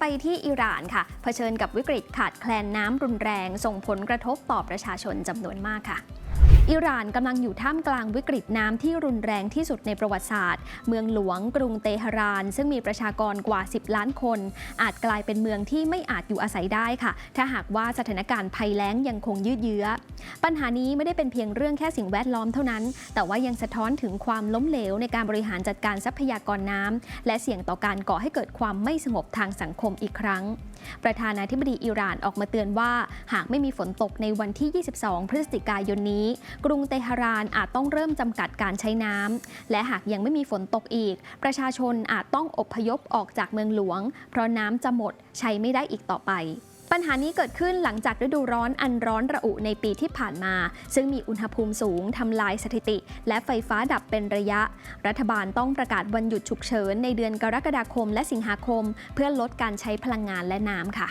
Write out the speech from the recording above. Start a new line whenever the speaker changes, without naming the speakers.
ไปที่อิหร่านค่ะเผชิญกับวิกฤตขาดแคลนน้ำรุนแรง ส่งผลกระทบต่อประชาชนจำนวนมากค่ะ อิหร่านกำลังอยู่ท่ามกลางวิกฤตน้ำที่รุนแรงที่สุดในประวัติศาสตร์ เมืองหลวงกรุงเตหะราน ซึ่งมีประชากรกว่า 10 ล้านคน อาจกลายเป็นเมืองที่ไม่อาจอยู่อาศัยได้ค่ะ ถ้าหากว่าสถานการณ์ภัยแล้งยังคงยืดเยื้อ ปัญหานี้ไม่ได้เป็นเพียงเรื่องแค่สิ่งแวดล้อมเท่านั้น แต่ว่ายังสะท้อนถึงความล้มเหลวในการบริหารจัดการทรัพยากรน้ำและเสี่ยงต่อการก่อให้เกิดความไม่สงบทางสังคมอีกครั้ง ประธานาธิบดีอิหร่านออกมาเตือนว่า หากไม่มีฝนตกในวันที่ 22 พฤศจิกายนนี้กรุงเตหะรานอาจต้องเริ่มจำกัดการใช้น้ำและหากยังไม่มีฝนตกอีก ประชาชนอาจต้องอพยพออกจากเมืองหลวง เพราะน้ำจะหมดใช้ไม่ได้อีกต่อไปปัญหานี้เกิดขึ้นหลังจากฤดูร้อนอันร้อนระอุในปีที่ผ่านมา ซึ่งมีอุณหภูมิสูงทำลายสถิติ และไฟฟ้าดับเป็นระยะ รัฐบาลต้องประกาศวันหยุดฉุกเฉินในเดือนกรกฎาคมและสิงหาคม เพื่อลดการใช้พลังงานและน้ำค่ะ